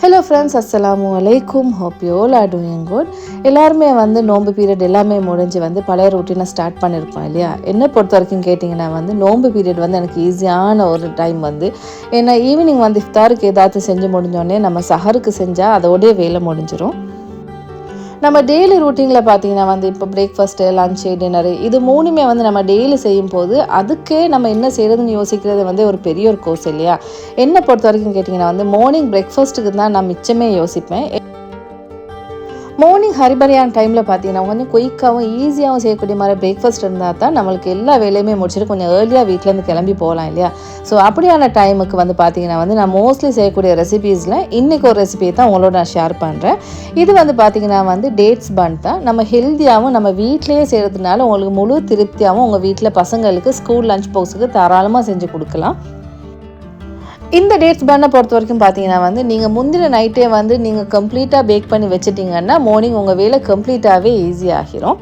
Hello friends அஸ்ஸலாமு வலைக்கும் hope you all are doing good எல்லாருமே வந்து நோன்பு பீரியட் எல்லாமே முடிஞ்சு வந்து பழைய ரொட்டீனை ஸ்டார்ட் பண்ணியிருப்போம் இல்லையா? என்னை பொறுத்த வரைக்கும் கேட்டிங்கன்னா வந்து நோன்பு பீரியட் வந்து எனக்கு ஈஸியான ஒரு டைம் வந்து ஏன்னா ஈவினிங் வந்து இஃப்தாருக்கு ஏதாச்சும் செஞ்சு முடிஞ்சோடனே நம்ம சஹருக்கு செஞ்சால் அதோடய வேலை முடிஞ்சிடும் நம்ம டெய்லி ரூட்டீனில் பார்த்தீங்கன்னா வந்து இப்போ பிரேக்ஃபாஸ்ட்டு லஞ்சு டின்னரு இது மூணுமே வந்து நம்ம டெய்லி செய்யும் போது அதுக்கே நம்ம என்ன செய்கிறதுன்னு யோசிக்கிறது வந்து ஒரு பெரிய ஒரு கோர்ஸ் இல்லையா? என்னை பொறுத்த வரைக்கும் கேட்டிங்கன்னா வந்து மார்னிங் பிரேக்ஃபாஸ்ட்டுக்கு தான் நான் மிச்சமே யோசிப்பேன். மார்னிங் ஹரிபரியான டைமில் பார்த்தீங்கன்னா கொஞ்சம் குயிக்காகவும் ஈஸியாகவும் செய்யக்கூடிய மாதிரி பிரேக்ஃபாஸ்ட் இருந்தால் தான் நம்மளுக்கு எல்லா வேலையுமே முடிச்சுட்டு கொஞ்சம் ஏர்லியாக வீட்டிலேருந்து கிளம்பி போகலாம் இல்லையா? ஸோ அப்படியான டைமுக்கு வந்து பார்த்தீங்கன்னா வந்து நான் மோஸ்ட்லி செய்யக்கூடிய ரெசிபீஸில் இன்றைக்கி ஒரு ரெசிபியை தான் உங்களோட நான் ஷேர் பண்ணுறேன் இது வந்து பார்த்தீங்கன்னா வந்து டேட்ஸ் பன் தான். நம்ம ஹெல்த்தியாகவும் நம்ம வீட்டிலேயே செய்கிறதுனால உங்களுக்கு முழு திருப்தியாகவும் உங்கள் வீட்டில் பசங்களுக்கு ஸ்கூல் லஞ்ச் பாக்ஸுக்கு தாராளமாக செஞ்சு கொடுக்கலாம். இந்த டேட்ஸ் பேனை பொறுத்த வரைக்கும் பார்த்தீங்கன்னா வந்து நீங்கள் முந்தின நைட்டே வந்து நீங்கள் கம்ப்ளீட்டாக பேக் பண்ணி வச்சிட்டிங்கன்னா மார்னிங் உங்கள் வேலை கம்ப்ளீட்டாகவே ஈஸி ஆகிரும்.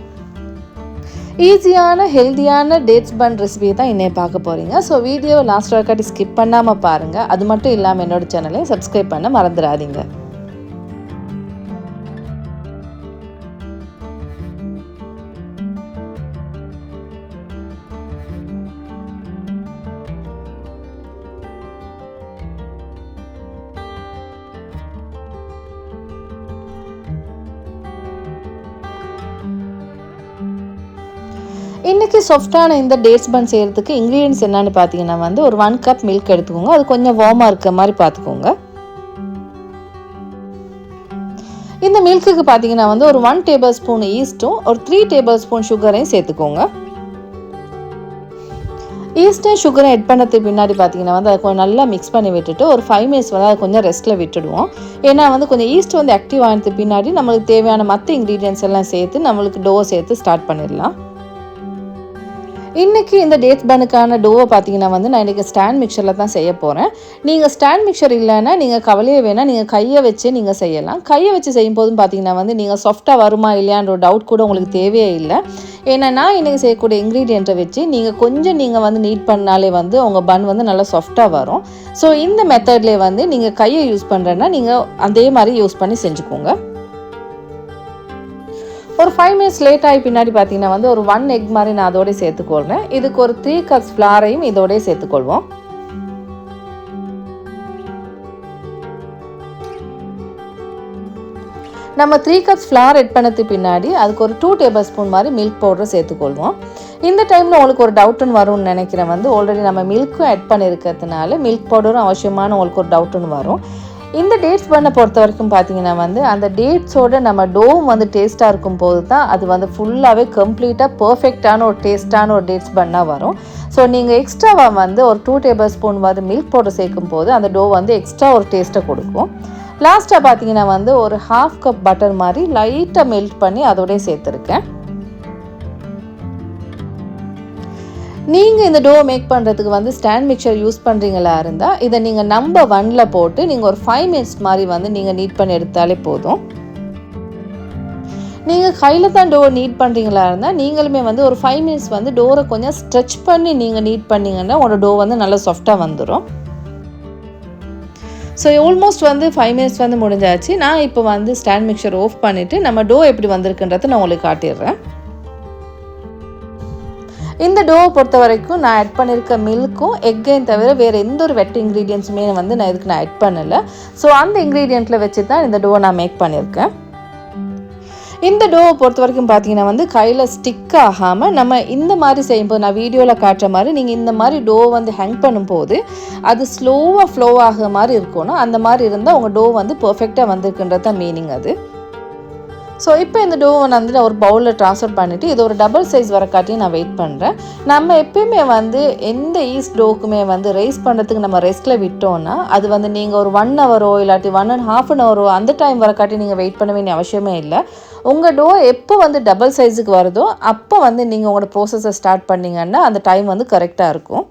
ஈஸியான ஹெல்த்தியான டேட்ஸ் பன் ரெசிபியை தான் இன்னைய பார்க்க போகிறீங்க ஸோ வீடியோவை லாஸ்ட் வரைக்காட்டி ஸ்கிப் பண்ணாமல் பாருங்கள் அது மட்டும் இல்லாமல் என்னோடய சேனலையும் சப்ஸ்கிரைப் பண்ண மறந்துடாதீங்க. இன்றைக்கி சாஃப்டான இந்த டேட்ஸ் பன் செய்கிறதுக்கு இன்க்ரீடியன்ஸ் என்னன்னு பார்த்தீங்கன்னா வந்து ஒரு ஒன் கப் மில்க் எடுத்துக்கோங்க. அது கொஞ்சம் வார்மாக இருக்க மாதிரி பார்த்துக்கோங்க இந்த மில்க்குக்கு பார்த்தீங்கன்னா வந்து ஒரு ஒன் டேபிள் ஸ்பூன் ஈஸ்ட்டும் ஒரு த்ரீ டேபிள் ஸ்பூன் சுகரையும் சேர்த்துக்கோங்க. ஈஸ்ட்டும் சுகரும் ஆட் பண்ணதுக்கு பின்னாடி பார்த்தீங்கன்னா வந்து அதை கொஞ்சம் நல்லா மிக்ஸ் பண்ணி விட்டுட்டு ஒரு ஃபைவ் மினிட்ஸ் வந்து அதை கொஞ்சம் ரெஸ்ட்டில் விட்டுடுவோம். ஏன்னா வந்து கொஞ்சம் ஈஸ்ட் வந்து ஆக்டிவ் ஆனதுக்கு பின்னாடி நம்மளுக்கு தேவையான மற்ற இன்க்ரீடியன்ஸ் எல்லாம் சேர்த்து நம்மளுக்கு டோ சேர்த்து ஸ்டார்ட் பண்ணிடலாம். இன்றைக்கி இந்த டேட்ஸ் பனுக்கான டோவை பார்த்தீங்கன்னா வந்து நான் இன்றைக்கி ஸ்டாண்ட் மிக்சரில் தான் செய்ய போகிறேன் நீங்கள் ஸ்டாண்ட் மிக்சர் இல்லைன்னா நீங்கள் கவலையே வேணால் நீங்கள் கையை வச்சு நீங்கள் செய்யலாம். கையை வச்சு செய்யும் போதும் பார்த்தீங்கன்னா வந்து நீங்கள் சாஃப்டாக வருமா இல்லையான்ற ஒரு டவுட் கூட உங்களுக்கு தேவையே இல்லை. ஏன்னா நான் இன்றைக்கி செய்யக்கூடிய இன்க்ரீடியண்ட்டை வச்சு நீங்கள் கொஞ்சம் நீங்கள் வந்து நீட் பண்ணாலே வந்து உங்கள் பன் வந்து நல்லா சாஃப்டாக வரும். ஸோ இந்த மெத்தட்லேயே வந்து நீங்கள் கையை யூஸ் பண்ணுறேன்னா நீங்கள் அதே மாதிரி யூஸ் பண்ணி செஞ்சுக்கோங்க. ஒரு ஃபைவ் மினிட்ஸ் லேட் ஆகி பின்னாடி பார்த்தீங்கன்னா வந்து ஒரு ஒன் எக் மாதிரி நான் அதோடய சேர்த்துக்கொள்கிறேன் இதுக்கு ஒரு த்ரீ கப்ஸ் ஃப்ளாரையும் இதோடய சேர்த்துக்கொள்வோம். நம்ம த்ரீ கப்ஸ் ஃப்ளார் எட் பண்ணது பின்னாடி அதுக்கு ஒரு டூ டேபிள் ஸ்பூன் மாதிரி மில்க் பவுடர் சேர்த்துக்கொள்வோம். இந்த டைமில் உங்களுக்கு ஒரு டவுட்டுன்னு வரும்னு நினைக்கிறேன் வந்து ஆல்ரெடி நம்ம மில்க்கும் ஆட் பண்ணியிருக்கிறதுனால மில்க் பவுடரும் அவசியமான உங்களுக்கு ஒரு டவுட்டுன்னு வரும். இந்த டேட்ஸ் பண்ண பொறுத்த வரைக்கும் பார்த்தீங்கன்னா வந்து அந்த டேட்ஸோட நம்ம டோம் வந்து டேஸ்ட்டாக இருக்கும் போது தான் அது வந்து ஃபுல்லாகவே கம்ப்ளீட்டாக பர்ஃபெக்டான ஒரு டேஸ்ட்டான ஒரு டேட்ஸ் பண்ணால் வரும். ஸோ நீங்கள் எக்ஸ்ட்ராவாக வந்து ஒரு டூ டேபிள் ஸ்பூன் வந்து மில்க் பவுடர் சேர்க்கும் போது அந்த டோ வந்து எக்ஸ்ட்ரா ஒரு டேஸ்ட்டை கொடுக்கும். லாஸ்ட்டாக பார்த்தீங்கன்னா வந்து ஒரு ஹாஃப் கப் பட்டர் மாதிரி லைட்டாக மெல்ட் பண்ணி அதோடய சேர்த்துருக்கேன். நீங்கள் இந்த டோ மேக் பண்ணுறதுக்கு வந்து ஸ்டாண்ட் மிக்சர் யூஸ் பண்ணுறீங்களா இருந்தால் இதை நீங்கள் நம்ப ஒனில் போட்டு நீங்கள் ஒரு ஃபைவ் மினிட்ஸ் மாதிரி வந்து நீங்கள் நீட் பண்ணி எடுத்தாலே போதும். நீங்கள் கையில் தான் டோர் நீட் பண்ணுறீங்களா இருந்தால் நீங்களுமே வந்து ஒரு ஃபைவ் மினிட்ஸ் வந்து டோரை கொஞ்சம் ஸ்ட்ரெச் பண்ணி நீங்கள் நீட் பண்ணிங்கன்னா உங்களோட டோ வந்து நல்லா சாஃப்டாக வந்துடும் ஸோ ஆல்மோஸ்ட் வந்து ஃபைவ் மினிட்ஸ் வந்து முடிஞ்சாச்சு. நான் இப்போ வந்து ஸ்டாண்ட் மிக்சர் ஆஃப் பண்ணிவிட்டு நம்ம டோ எப்படி வந்திருக்குன்றதை நான் உங்களுக்கு காட்டிடுறேன். இந்த டோவை பொறுத்த வரைக்கும் நான் ஆட் பண்ணியிருக்க மில்க்கும் எக்கையும் தவிர வேறு எந்த ஒரு வெட் இன்க்ரீடியன்ஸுமே வந்து நான் இதுக்கு நான் ஆட் பண்ணலை. ஸோ அந்த இன்க்ரீடியண்ட்டில் வச்சு தான் இந்த டோவை நான் மேக் பண்ணியிருக்கேன் இந்த டோவை பொறுத்த வரைக்கும் பார்த்தீங்கன்னா வந்து கையில் ஸ்டிக் ஆகாமல் நம்ம இந்த மாதிரி செய்யும்போது நான் வீடியோவில் காட்டுற மாதிரி நீங்கள் இந்த மாதிரி டோ வந்து ஹேங் பண்ணும்போது அது ஸ்லோவாக ஃப்ளோ ஆகிற மாதிரி இருக்கணும். அந்த மாதிரி இருந்தால் உங்கள் டோ வந்து பர்ஃபெக்டாக வந்திருக்குன்றது தான் மீனிங் அது. ஸோ இப்போ இந்த டோவை வந்து நான் ஒரு பவுலில் ட்ரான்ஸ்ஃபர் பண்ணிவிட்டு இது ஒரு டபுள் சைஸ் வரக்காட்டியும் நான் வெயிட் பண்ணுறேன் நம்ம எப்பயுமே வந்து எந்த ஈஸ்ட் டோக்குமே வந்து ரைஸ் பண்ணுறதுக்கு நம்ம ரெஸ்ட்டில் விட்டோம்னா அது வந்து நீங்கள் ஒரு ஒன் ஹவரோ இல்லாட்டி ஒன் அண்ட் ஹாஃப் அன் ஹவரோ அந்த டைம் வரக்காட்டி நீங்கள் வெயிட் பண்ண வேண்டிய அவசியமே இல்லை. உங்கள் டோ எப்போ வந்து டபுள் சைஸுக்கு வருதோ அப்போ வந்து நீங்கள் உங்களோட ப்ரோசஸை ஸ்டார்ட் பண்ணிங்கன்னா அந்த டைம் வந்து கரெக்டாக இருக்கும்.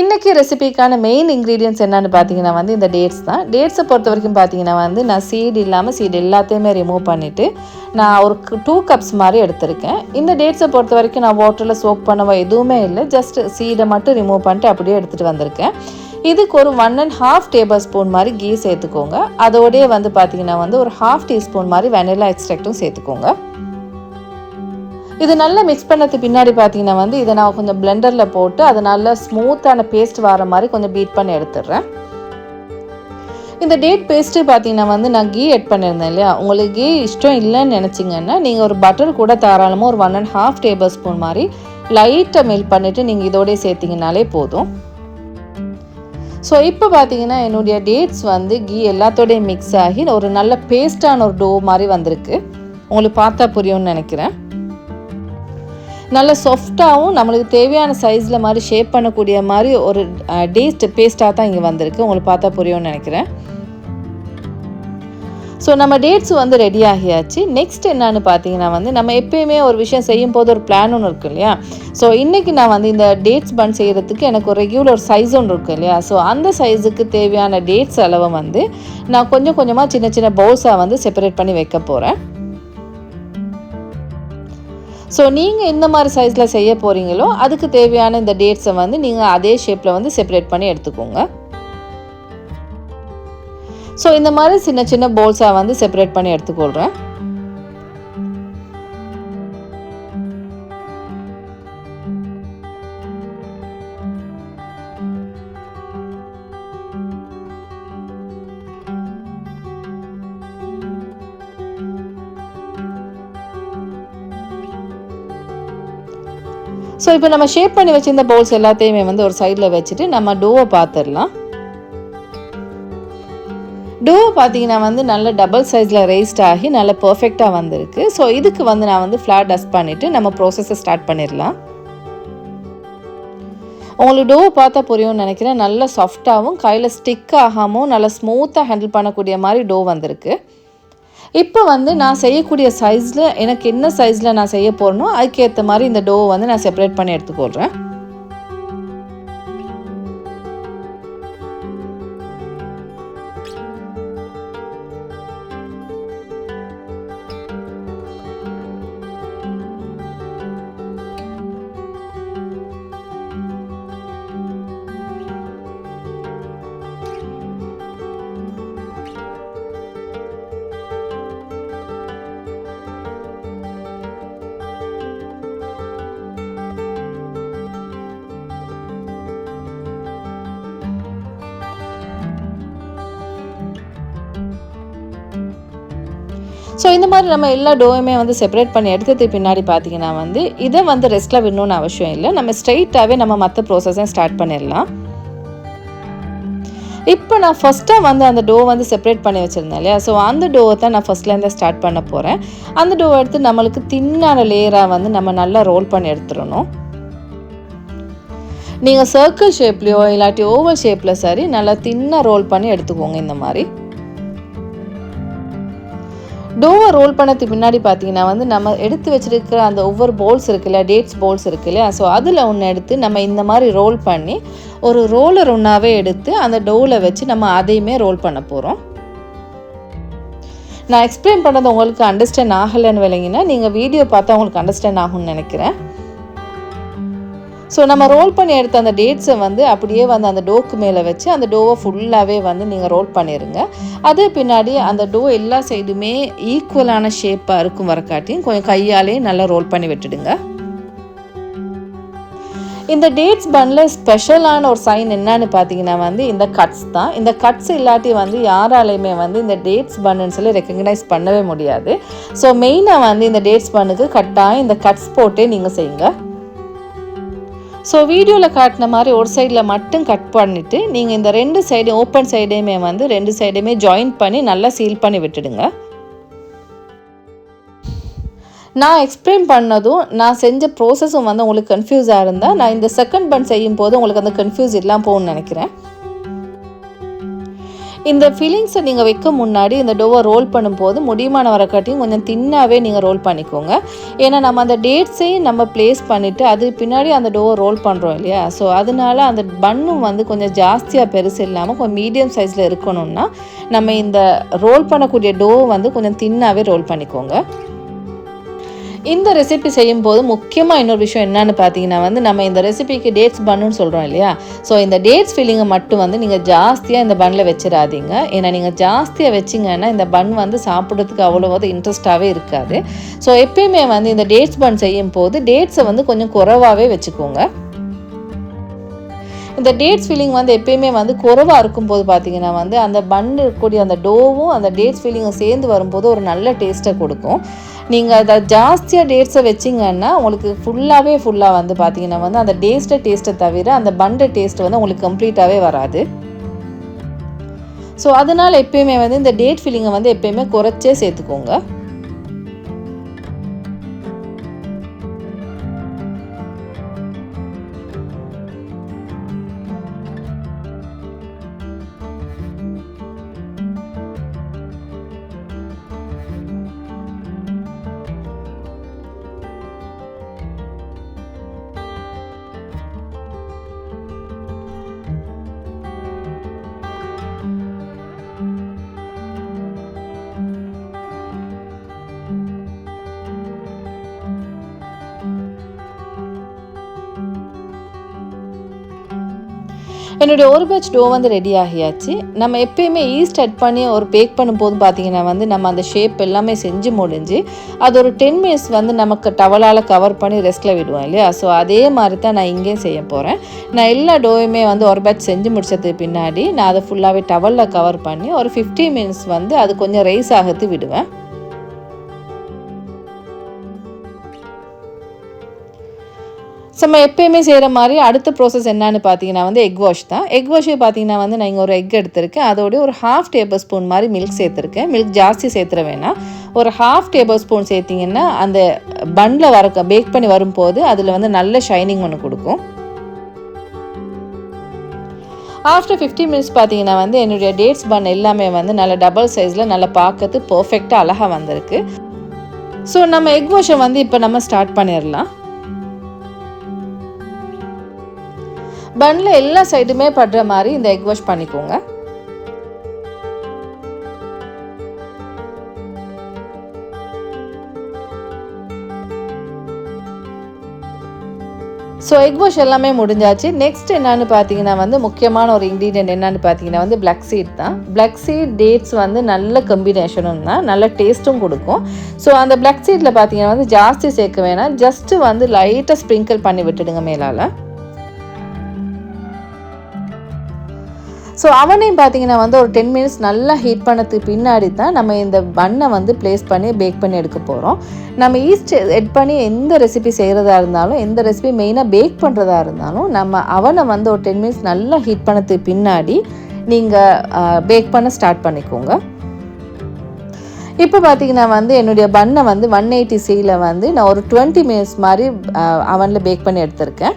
இன்றைக்கி ரெசிபிக்கான மெயின் இன்க்ரீடியன்ஸ் என்னென்னு பார்த்தீங்கன்னா வந்து இந்த டேட்ஸ் தான். டேட்ஸை பொறுத்த வரைக்கும் பார்த்தீங்கன்னா வந்து நான் சீடு இல்லாமல் சீடு எல்லாத்தையுமே ரிமூவ் பண்ணிவிட்டு நான் ஒரு டூ கப்ஸ் மாதிரி எடுத்திருக்கேன். இந்த டேட்ஸை பொறுத்த வரைக்கும் நான் வாட்டரில் சோக் பண்ணவோ எதுவுமே இல்லை. ஜஸ்ட் சீடை மட்டும் ரிமூவ் பண்ணிட்டு அப்படியே எடுத்துகிட்டு வந்திருக்கேன். இதுக்கு ஒரு one and half tablespoon மாதிரி கீ சேர்த்துக்கோங்க. அதோடய வந்து பார்த்தீங்கன்னா வந்து ஒரு ஹாஃப் டீஸ்பூன் மாதிரி வெனிலா எக்ஸ்ட்ராக்டும் சேர்த்துக்கோங்க. இது நல்லா மிக்ஸ் பண்ணது பின்னாடி பார்த்தீங்கன்னா வந்து இதை நான் கொஞ்சம் பிளெண்டரில் போட்டு அதை நல்லா ஸ்மூத்தான பேஸ்ட் வர மாதிரி கொஞ்சம் பீட் பண்ணி எடுத்துடுறேன். இந்த டேட் பேஸ்ட்டு பார்த்தீங்கன்னா வந்து நான் கீ எட் பண்ணியிருந்தேன் இல்லையா? உங்களுக்கு கீ இஷ்டம் இல்லைன்னு நினச்சிங்கன்னா நீங்கள் ஒரு பட்டர் கூட தாராளமாக ஒரு one and half tablespoon மாதிரி லைட்டாக மெல்ட் பண்ணிவிட்டு நீங்கள் இதோடய சேர்த்திங்கனாலே போதும். ஸோ இப்போ பார்த்தீங்கன்னா என்னுடைய டேட்ஸ் வந்து கீ எல்லாத்தோடையும் மிக்ஸ் ஆகி ஒரு நல்ல பேஸ்டான ஒரு டோ மாதிரி வந்திருக்கு. உங்களுக்கு பார்த்தா புரியும்னு நினைக்கிறேன். நல்ல சாஃப்டாகவும் நம்மளுக்கு தேவையான சைஸில் மாதிரி ஷேப் பண்ணக்கூடிய மாதிரி ஒரு டேஸ்ட் பேஸ்ட்டாக தான் இங்கே வந்திருக்கு. உங்களுக்கு பார்த்தா புரியும்னு நினைக்கிறேன். ஸோ நம்ம டேட்ஸ் வந்து ரெடி ஆகியாச்சு. நெக்ஸ்ட் என்னன்னு பார்த்தீங்கன்னா வந்து நம்ம எப்பயுமே ஒரு விஷயம் செய்யும் போது ஒரு பிளான் ஒன்று இருக்கு இல்லையா? ஸோ இன்றைக்கி நான் வந்து இந்த டேட்ஸ் பன் செய்கிறதுக்கு எனக்கு ஒரு ரெகுலர் சைஸ் ஒன்று இருக்குது இல்லையா? ஸோ அந்த சைஸுக்கு தேவையான டேட்ஸ் அளவை வந்து நான் கொஞ்சம் கொஞ்சமாக சின்ன சின்ன பவுல்ஸாக வந்து செப்பரேட் பண்ணி வைக்க போகிறேன் ஸோ நீங்கள் எந்த மாதிரி சைஸில் செய்ய போகிறீங்களோ அதுக்கு தேவையான இந்த டேட்ஸை வந்து நீங்கள் அதே ஷேப்பில் வந்து செப்பரேட் பண்ணி எடுத்துக்கோங்க. ஸோ இந்த மாதிரி சின்ன சின்ன போல்ஸாக வந்து செப்பரேட் பண்ணி எடுத்துக்கொள்கிறேன் ஸோ இப்போ நம்ம ஷேப் பண்ணி வச்சிருந்த பவுல்ஸ் எல்லாத்தையுமே வந்து ஒரு சைடில் வச்சுட்டு நம்ம டோவை பார்த்துடலாம் டோ பார்த்தீங்கன்னா வந்து நல்ல டபுள் சைஸில் ரேஸ்ட் ஆகி நல்ல பர்ஃபெக்டாக வந்திருக்கு. ஸோ இதுக்கு வந்து நான் வந்து ஃப்ளாட் டஸ்ட் பண்ணிவிட்டு நம்ம ப்ராசஸை ஸ்டார்ட் பண்ணிடலாம் உங்களுக்கு டோ பார்த்தா புரியும்னு நினைக்கிறேன். நல்ல சாஃப்டாகவும் கையில் ஸ்டிக் ஆகாமல் நல்லா ஸ்மூத்தாக ஹேண்டில் பண்ணக்கூடிய மாதிரி டோ வந்திருக்கு. இப்போ வந்து நான் செய்யக்கூடிய சைஸில் எனக்கு என்ன சைஸில் நான் செய்ய போகிறனோ அதுக்கேற்ற மாதிரி இந்த டோவை வந்து நான் செப்பரேட் பண்ணி எடுத்துக்கொள்கிறேன் ஸோ இந்த மாதிரி நம்ம எல்லா டோவுமே வந்து செப்பரேட் பண்ணி எடுத்ததுக்கு பின்னாடி பார்த்தீங்கன்னா வந்து இதை வந்து ரெஸ்ட்டில் விடணும்னு அவசியம் இல்லை. நம்ம ஸ்ட்ரைட்டாகவே நம்ம மற்ற ப்ராசஸையும் ஸ்டார்ட் பண்ணிடலாம். இப்போ நான் ஃபஸ்ட்டாக வந்து அந்த டோ வந்து செப்பரேட் பண்ணி வச்சுருந்தேன் இல்லையா? ஸோ அந்த டோவை தான் நான் ஃபஸ்ட்லேருந்தே ஸ்டார்ட் பண்ண போகிறேன் அந்த டோவை எடுத்து நம்மளுக்கு தின்னான லேயராக வந்து நம்ம நல்லா ரோல் பண்ணி எடுத்துடணும். நீங்கள் சர்க்கிள் ஷேப்லேயோ இல்லாட்டி ஓவல் ஷேப்பில் சரி நல்லா தின்னாக ரோல் பண்ணி எடுத்துக்கோங்க இந்த மாதிரி. டோவை ரோல் பண்ணதுக்கு முன்னாடி பார்த்தீங்கன்னா வந்து நம்ம எடுத்து வச்சிருக்கிற அந்த ஒவ்வொரு போல்ஸ் இருக்குல்ல டேட்ஸ் போல்ஸ் இருக்கு இல்லையா? ஸோ அதில் ஒன்று எடுத்து நம்ம இந்த மாதிரி ரோல் பண்ணி ஒரு ரோலர் ஒன்றாவே எடுத்து அந்த டோவில் வச்சு நம்ம அதையுமே ரோல் பண்ண போகிறோம் நான் எக்ஸ்பிளைன் பண்ணது உங்களுக்கு அண்டர்ஸ்டாண்ட் ஆகலைன்னு விளங்கினா நீங்கள் வீடியோ பார்த்தா உங்களுக்கு அண்டர்ஸ்டாண்ட் ஆகும்னு நினைக்கிறேன். ஸோ நம்ம ரோல் பண்ணி எடுத்த அந்த டேட்ஸை வந்து அப்படியே வந்து அந்த டோக்கு மேலே வச்சு அந்த டோவை ஃபுல்லாகவே வந்து நீங்கள் ரோல் பண்ணிடுங்க அது பின்னாடி அந்த டோ எல்லா சைடுமே ஈக்குவலான ஷேப்பாக இருக்கும் வரக்காட்டியும் கொஞ்சம் கையாலே நல்லா ரோல் பண்ணி விட்டுடுங்க. இந்த டேட்ஸ் பன்னில் ஸ்பெஷலான ஒரு சைன் என்னன்னு பார்த்தீங்கன்னா வந்து இந்த கட்ஸ் தான். இந்த கட்ஸ் இல்லாட்டி வந்து யாராலையுமே வந்து இந்த டேட்ஸ் பன்னுன்னு சொல்லி ரெக்கக்னைஸ் பண்ணவே முடியாது. ஸோ மெயினாக வந்து இந்த டேட்ஸ் பண்ணுக்கு கட்டாயம் இந்த கட்ஸ் போட்டே நீங்கள் செய்யுங்க. ஸோ வீடியோவில் காட்டின மாதிரி ஒரு சைடில் மட்டும் கட் பண்ணிவிட்டு நீங்கள் இந்த ரெண்டு சைடையும் ஓப்பன் சைடையுமே வந்து ரெண்டு சைடையுமே ஜாயின் பண்ணி நல்லா சீல் பண்ணி விட்டுடுங்க. நான் எக்ஸ்பிளைன் பண்ணதும் நான் செஞ்ச ப்ரோசஸும் வந்து உங்களுக்கு கன்ஃபியூஸாக இருந்தால் நான் இந்த செகண்ட் பன் செய்யும் போது உங்களுக்கு அந்த கன்ஃபியூஸ் இல்லாமல் போகணும்னு நினைக்கிறேன். இந்த ஃபில்லிங்ஸை நீங்கள் வைக்க முன்னாடி இந்த டோவை ரோல் பண்ணும்போது முடியுமான வரக்காட்டியும் கொஞ்சம் தின்னாகவே நீங்கள் ரோல் பண்ணிக்கோங்க. ஏன்னா நம்ம அந்த டேட்ஸையும் நம்ம ப்ளேஸ் பண்ணிவிட்டு அது பின்னாடி அந்த டோவை ரோல் பண்ணுறோம் இல்லையா? ஸோ அதனால அந்த பன்னும் வந்து கொஞ்சம் ஜாஸ்தியாக பெருசு இல்லாமல் கொஞ்சம் மீடியம் சைஸில் இருக்கணும்னா நம்ம இந்த ரோல் பண்ணக்கூடிய டோவை வந்து கொஞ்சம் தின்னாகவே ரோல் பண்ணிக்கோங்க. இந்த ரெசிபி செய்யும் போது முக்கியமாக இன்னொரு விஷயம் என்னன்னு பார்த்தீங்கன்னா வந்து நம்ம இந்த ரெசிபிக்கு டேட்ஸ் பண்ணுன்னு சொல்கிறோம் இல்லையா? ஸோ இந்த டேட்ஸ் ஃபில்லிங்கை மட்டும் வந்து நீங்கள் ஜாஸ்தியாக இந்த பன்னில் வச்சிடாதீங்க ஏன்னா நீங்கள் ஜாஸ்தியாக வச்சிங்கன்னா இந்த பன் வந்து சாப்பிட்றதுக்கு அவ்வளோவாது இன்ட்ரெஸ்ட்டாகவே இருக்காது. ஸோ எப்பயுமே வந்து இந்த டேட்ஸ் பன் செய்யும் போது டேட்ஸை வந்து கொஞ்சம் குறைவாகவே வச்சுக்கோங்க. இந்த டேட்ஸ் ஃபீலிங் வந்து எப்பயுமே வந்து குறைவாக இருக்கும்போது பார்த்தீங்கன்னா வந்து அந்த பன் இருக்கக்கூடிய அந்த டோவும் அந்த டேட்ஸ் ஃபீலிங்கும் சேர்ந்து வரும்போது ஒரு நல்ல டேஸ்ட்டை கொடுக்கும். நீங்கள் அதை ஜாஸ்தியாக டேட்ஸை வச்சிங்கன்னா உங்களுக்கு ஃபுல்லாகவே ஃபுல்லாக வந்து பார்த்தீங்கன்னா வந்து அந்த டேஸ்ட்டை டேஸ்ட்டை தவிர அந்த பண்டை டேஸ்ட் வந்து உங்களுக்கு கம்ப்ளீட்டாகவே வராது. ஸோ அதனால் எப்பயுமே வந்து இந்த டேட் ஃபீலிங்கை வந்து எப்பயுமே குறைச்சே சேர்த்துக்கோங்க. என்னுடைய ஒரு பேட்ச் டோ வந்து ரெடி ஆகியாச்சு. நம்ம எப்பயுமே ஈஸ்ட் அட் பண்ணி ஒரு பேக் பண்ணும்போது பார்த்தீங்கன்னா வந்து நம்ம அந்த ஷேப் எல்லாமே செஞ்சு முடிஞ்சு அது ஒரு டென் மினிட்ஸ் வந்து நமக்கு டவலால் கவர் பண்ணி ரெஸ்ட்டில் விடுவோம் இல்லையா? ஸோ அதே மாதிரி தான் நான் இங்கேயும் செய்ய போகிறேன் நான் எல்லா டோயுமே வந்து ஒரு பேட்ச் செஞ்சு முடிச்சதுக்கு பின்னாடி நான் அதை ஃபுல்லாகவே டவலில் கவர் பண்ணி ஒரு ஃபிஃப்டி மினிட்ஸ் வந்து அது கொஞ்சம் ரைஸ் ஆகிறது விடுவேன். நம்ம எப்பயுமே செய்கிற மாதிரி அடுத்த ப்ராசஸ் என்னன்னு பார்த்தீங்கன்னா வந்து எக் வாஷ் தான். எக் வாஷே பார்த்தீங்கன்னா வந்து நான் இங்கே ஒரு எக் எடுத்திருக்கேன். அதோடய ஒரு ஹாஃப் டேபிள் ஸ்பூன் மாதிரி மில்க் சேர்த்துருக்கேன். மில்க் ஜாஸ்தி சேர்த்துற வேணாம். ஒரு ஹாஃப் டேபிள் ஸ்பூன் சேர்த்திங்கன்னா அந்த பன்னில் வர பேக் பண்ணி வரும்போது அதில் வந்து நல்ல ஷைனிங் ஒன்று கொடுக்கும். ஆஃப்டர் ஃபிஃப்டி மினிட்ஸ் பார்த்தீங்கன்னா வந்து என்னுடைய டேட்ஸ் பன் எல்லாமே வந்து நல்ல டபுள் சைஸில் நல்லா பார்க்கறது பர்ஃபெக்டாக அழகாக வந்திருக்கு. ஸோ நம்ம எக் வாஷை வந்து இப்போ நம்ம ஸ்டார்ட் பண்ணிடலாம். பன்னில் எல்லா சைடுமே படுற மாதிரி இந்த எக் வாஷ் பண்ணிக்கோங்க. ஸோ எக் வாஷ் எல்லாமே முடிஞ்சாச்சு. நெக்ஸ்ட் என்னன்னு பார்த்தீங்கன்னா வந்து முக்கியமான ஒரு இன்க்ரீடியன்ட் என்னன்னு பார்த்தீங்கன்னா வந்து பிளாக் சீட் தான். பிளாக் சீட் டேட்ஸ் வந்து நல்ல கம்பினேஷனும் தான். நல்ல டேஸ்ட்டும் கொடுக்கும். ஸோ அந்த பிளாக் சீட்டில் பார்த்தீங்கன்னா வந்து ஜாஸ்தி சேர்க்க வேணாம். ஜஸ்ட்டு வந்து லைட்டாக ஸ்ப்ரிங்கிள் பண்ணி விட்டுடுங்க மேலால். ஸோ அவனையும் பார்த்தீங்கன்னா வந்து ஒரு டென் மினிட்ஸ் நல்லா ஹீட் பண்ணதுக்கு பின்னாடி தான் நம்ம இந்த பண்ணை வந்து ப்ளேஸ் பண்ணி பேக் பண்ணி எடுக்க போகிறோம் நம்ம ஈஸ்ட் எட் பண்ணி எந்த ரெசிபி செய்கிறதா இருந்தாலும் எந்த ரெசிபி மெயினாக பேக் பண்ணுறதா இருந்தாலும் நம்ம அவனை வந்து ஒரு டென் மினிட்ஸ் நல்லா ஹீட் பண்ணதுக்கு பின்னாடி நீங்கள் பேக் பண்ண ஸ்டார்ட் பண்ணிக்கோங்க. இப்போ பார்த்தீங்கன்னா வந்து என்னுடைய பண்ணை வந்து ஒன் எயிட்டி சியில் வந்து நான் ஒரு டுவெண்ட்டி மினிட்ஸ் மாதிரி அவனில் பேக் பண்ணி எடுத்திருக்கேன்.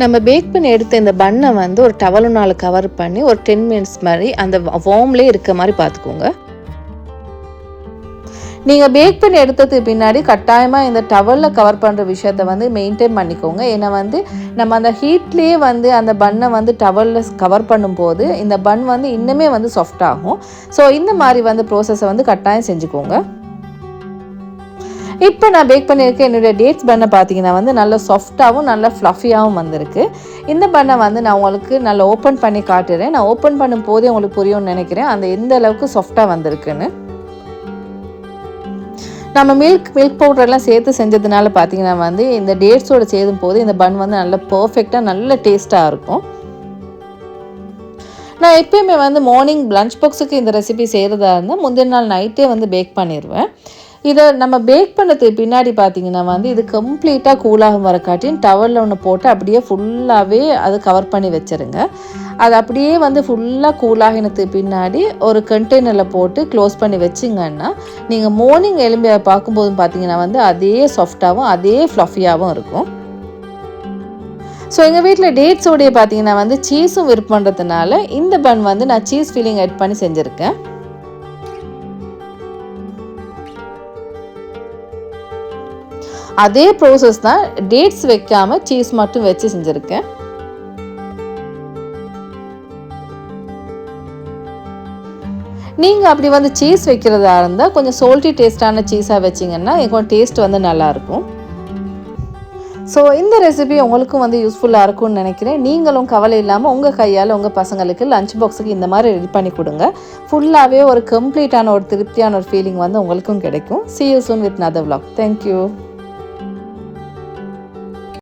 நம்ம பேக் பண்ணி எடுத்த இந்த பண்ணை வந்து ஒரு டவலுனால் கவர் பண்ணி ஒரு டென் மினிட்ஸ் மாதிரி அந்த வார்ம்லேயே இருக்க மாதிரி பார்த்துக்கோங்க. நீங்கள் பேக் பண்ணி எடுத்ததுக்கு பின்னாடி கட்டாயமாக இந்த டவலில் கவர் பண்ணுற விஷயத்த வந்து மெயின்டைன் பண்ணிக்கோங்க. ஏன்னா வந்து நம்ம அந்த ஹீட்லேயே வந்து அந்த பண்ணை வந்து டவலில் கவர் பண்ணும்போது இந்த பன் வந்து இன்னுமே வந்து சாஃப்ட் ஆகும். ஸோ இந்த மாதிரி வந்து ப்ரோசஸை வந்து கட்டாயம் செஞ்சுக்கோங்க. இப்போ நான் பேக் பண்ணியிருக்க என்னுடைய டேட்ஸ் பண்ணை பார்த்தீங்கன்னா வந்து நல்ல சாஃப்டாகவும் நல்ல ஃப்ளஃபியாகவும் வந்திருக்கு. இந்த பண்ணை வந்து நான் உங்களுக்கு நல்லா ஓப்பன் பண்ணி காட்டுறேன். நான் ஓப்பன் பண்ணும் போதே உங்களுக்கு புரியும்னு நினைக்கிறேன். அந்த எந்த அளவுக்கு சாஃப்டாக வந்திருக்குன்னு. நம்ம மில்க் மில்க் பவுடர்லாம் சேர்த்து செஞ்சதுனால பார்த்தீங்கன்னா வந்து இந்த டேட்ஸோடு சேரும் போது இந்த பன் வந்து நல்ல பர்ஃபெக்டாக நல்ல டேஸ்ட்டாக இருக்கும். நான் எப்பயுமே வந்து மார்னிங் லஞ்ச் பாக்ஸுக்கு இந்த ரெசிபி செய்கிறதா இருந்தால் முந்தின நாள் நைட்டே வந்து பேக் பண்ணிடுவேன் இதை நம்ம பேக் பண்ணதுக்கு பின்னாடி பார்த்தீங்கன்னா வந்து இது கம்ப்ளீட்டாக கூலாகும் வரக்காட்டியும் டவலில் ஒன்று போட்டு அப்படியே ஃபுல்லாகவே அது கவர் பண்ணி வச்சுருங்க. அது அப்படியே வந்து ஃபுல்லாக கூலாகினத்துக்கு பின்னாடி ஒரு கண்டெய்னரில் போட்டு க்ளோஸ் பண்ணி வச்சிங்கன்னா நீங்கள் மார்னிங் எலும்பி பார்க்கும்போது பார்த்தீங்கன்னா வந்து அதே சாஃப்டாகவும் அதே ஃப்ளஃபியாகவும் இருக்கும். ஸோ எங்கள் வீட்டில் டேட்ஸோடைய பார்த்தீங்கன்னா வந்து சீஸும் விருப்பன்றதுனால இந்த பன் வந்து நான் சீஸ் ஃபீலிங் ஆட் பண்ணி செஞ்சுருக்கேன். அதே ப்ரோசஸ் தான் டேட்ஸ் வைக்காமல் சீஸ் மட்டும் வச்சு செஞ்சுருக்கேன். நீங்கள் அப்படி வந்து சீஸ் வைக்கிறதா இருந்தால் கொஞ்சம் சோல்ட்டி டேஸ்ட்டான சீஸாக வச்சிங்கன்னா கொஞ்சம் டேஸ்ட் வந்து நல்லாயிருக்கும் ஸோ இந்த ரெசிபி உங்களுக்கும் வந்து யூஸ்ஃபுல்லாக இருக்கும்னு நினைக்கிறேன். நீங்களும் கவலை இல்லாமல் உங்கள் கையால் உங்கள் பசங்களுக்கு லஞ்ச் பாக்ஸுக்கு இந்த மாதிரி ரெடி பண்ணி கொடுங்க. ஃபுல்லாகவே ஒரு கம்ப்ளீட்டான ஒரு திருப்தியான ஒரு ஃபீலிங் வந்து உங்களுக்கும் கிடைக்கும். See you soon with another vlog. Thank you